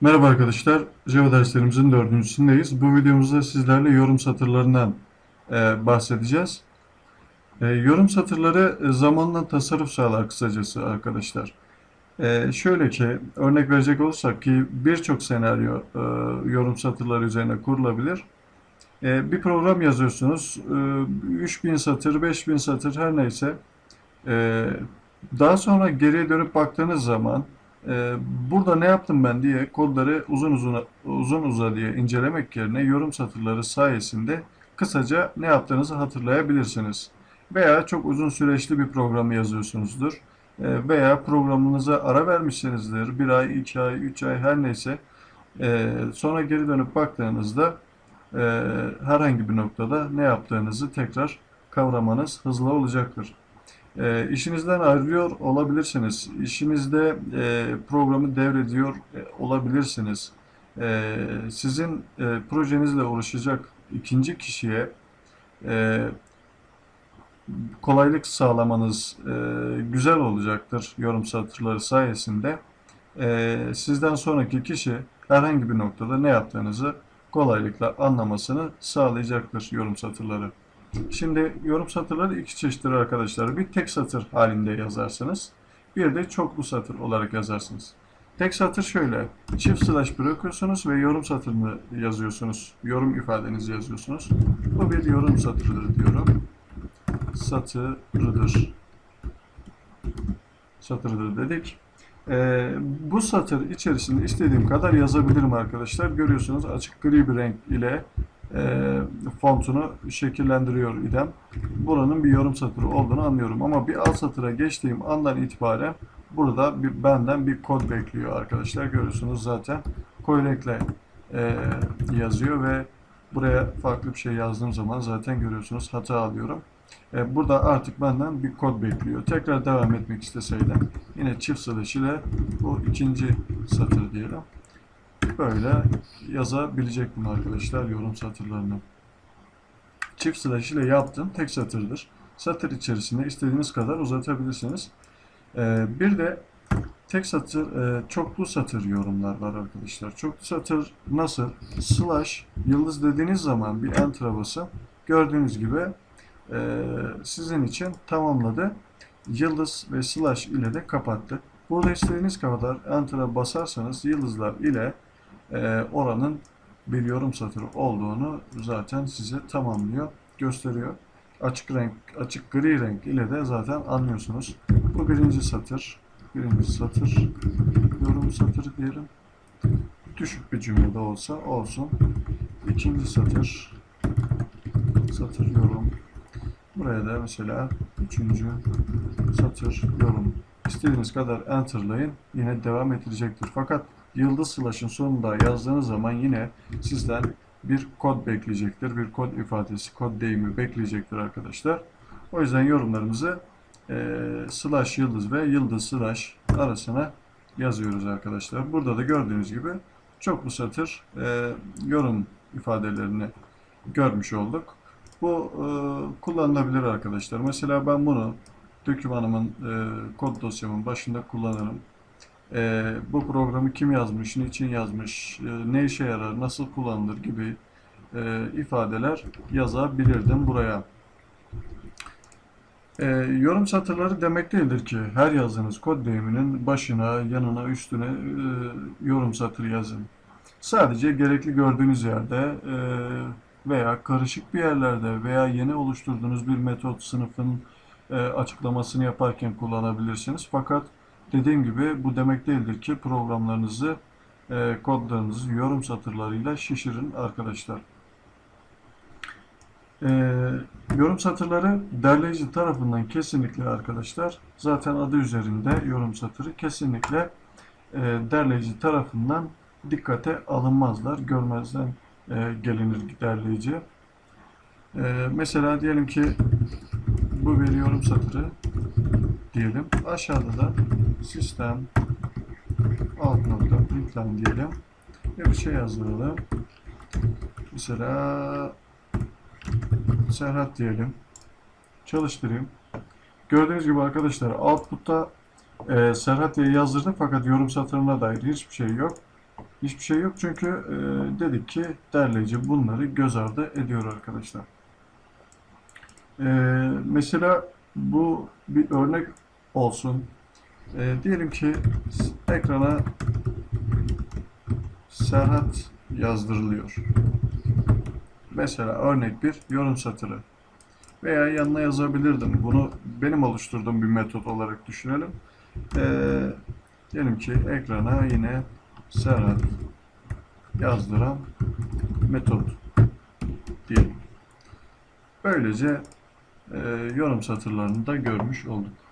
Merhaba arkadaşlar, Java derslerimizin dördüncüsündeyiz. Bu videomuzda sizlerle yorum satırlarından e, bahsedeceğiz. E, yorum satırları e, zamanla tasarruf sağlar kısacası arkadaşlar. E, şöyle ki, örnek verecek olursak ki birçok senaryo e, yorum satırları üzerine kurulabilir. E, bir program yazıyorsunuz, e, 3000 satır, 5000 satır her neyse. E, daha sonra geriye dönüp baktığınız zaman burada ne yaptım ben diye kodları uzun uzun uzun uzadıya incelemek yerine yorum satırları sayesinde kısaca ne yaptığınızı hatırlayabilirsiniz. Veya çok uzun süreçli bir programı yazıyorsunuzdur. Ee, veya programınıza ara vermişsinizdir. Bir ay, iki ay, üç ay her neyse. Ee, sonra geri dönüp baktığınızda e, herhangi bir noktada ne yaptığınızı tekrar kavramanız hızlı olacaktır. E, işinizden ayrılıyor olabilirsiniz. İşinizde e, programı devrediyor e, olabilirsiniz. E, sizin e, projenizle uğraşacak ikinci kişiye e, kolaylık sağlamanız e, güzel olacaktır yorum satırları sayesinde. E, sizden sonraki kişi herhangi bir noktada ne yaptığınızı kolaylıkla anlamasını sağlayacaktır yorum satırları. Şimdi yorum satırları iki çeşittir arkadaşlar. Bir tek satır halinde yazarsınız. Bir de çoklu satır olarak yazarsınız. Tek satır şöyle. Çift slash bırakıyorsunuz ve yorum satırını yazıyorsunuz. Yorum ifadenizi yazıyorsunuz. Bu bir yorum satırıdır diyorum. Satırıdır. Satırıdır dedik. Ee, bu satır içerisinde istediğim kadar yazabilirim arkadaşlar. Görüyorsunuz açık gri bir renk ile e, fontunu şekillendiriyor idem. Buranın bir yorum satırı olduğunu anlıyorum. Ama bir alt satıra geçtiğim andan itibaren burada bir, benden bir kod bekliyor arkadaşlar. Görüyorsunuz zaten koyrekle e, yazıyor ve buraya farklı bir şey yazdığım zaman zaten görüyorsunuz hata alıyorum. E, burada artık benden bir kod bekliyor. Tekrar devam etmek isteseydim yine çift slash ile bu ikinci satır diyelim böyle yazabilecektim arkadaşlar yorum satırlarını. Çift slash ile yaptım. Tek satırdır. Satır içerisinde istediğiniz kadar uzatabilirsiniz. Ee, bir de tek satır, e, çoklu satır yorumlar var arkadaşlar. Çoklu satır nasıl? Slash, yıldız dediğiniz zaman bir enter'a basın. Gördüğünüz gibi e, sizin için tamamladı. Yıldız ve slash ile de kapattı. Burada istediğiniz kadar enter'a basarsanız yıldızlar ile e, oranın bir yorum satırı olduğunu zaten size tamamlıyor, gösteriyor. Açık renk, açık gri renk ile de zaten anlıyorsunuz. Bu birinci satır, birinci satır, yorum satırı diyelim. Düşük bir cümlede olsa olsun. İkinci satır, satır yorum. Buraya da mesela üçüncü satır yorum. İstediğiniz kadar enterlayın yine devam edilecektir. Fakat yıldız slash'ın sonunda yazdığınız zaman yine sizden bir kod bekleyecektir. Bir kod ifadesi, kod deyimi bekleyecektir arkadaşlar. O yüzden yorumlarımızı e, slash yıldız ve yıldız slash arasına yazıyoruz arkadaşlar. Burada da gördüğünüz gibi çoklu satır e, yorum ifadelerini görmüş olduk. Bu e, kullanılabilir arkadaşlar. Mesela ben bunu dokümanımın e, kod dosyamın başında kullanırım e, bu programı kim yazmış, niçin yazmış, e, ne işe yarar, nasıl kullanılır gibi e, ifadeler yazabilirdim buraya. E, yorum satırları demek değildir ki her yazdığınız kod deyiminin başına, yanına, üstüne e, yorum satırı yazın. Sadece gerekli gördüğünüz yerde e, veya karışık bir yerlerde veya yeni oluşturduğunuz bir metot sınıfın e, açıklamasını yaparken kullanabilirsiniz. Fakat Dediğim gibi bu demek değildir ki programlarınızı, e, kodlarınızı yorum satırlarıyla şişirin arkadaşlar. E, yorum satırları derleyici tarafından kesinlikle arkadaşlar zaten adı üzerinde yorum satırı kesinlikle e, derleyici tarafından dikkate alınmazlar. Görmezden e, gelinir derleyici. E, mesela diyelim ki bu bir yorum satırı diyelim. Aşağıda da sistem alt nokta println diyelim. Ve bir şey yazdıralım. Mesela Serhat diyelim. Çalıştırayım. Gördüğünüz gibi arkadaşlar output'ta e, Serhat diye yazdırdık fakat yorum satırına dair hiçbir şey yok. Hiçbir şey yok çünkü e, dedik ki derleyici bunları göz ardı ediyor arkadaşlar. E, mesela bu bir örnek olsun. E, diyelim ki ekrana Serhat yazdırılıyor. Mesela örnek bir yorum satırı. Veya yanına yazabilirdim. Bunu benim oluşturduğum bir metot olarak düşünelim. Ee, diyelim ki ekrana yine Serhat yazdıran metot diyelim. Böylece e, yorum satırlarını da görmüş olduk.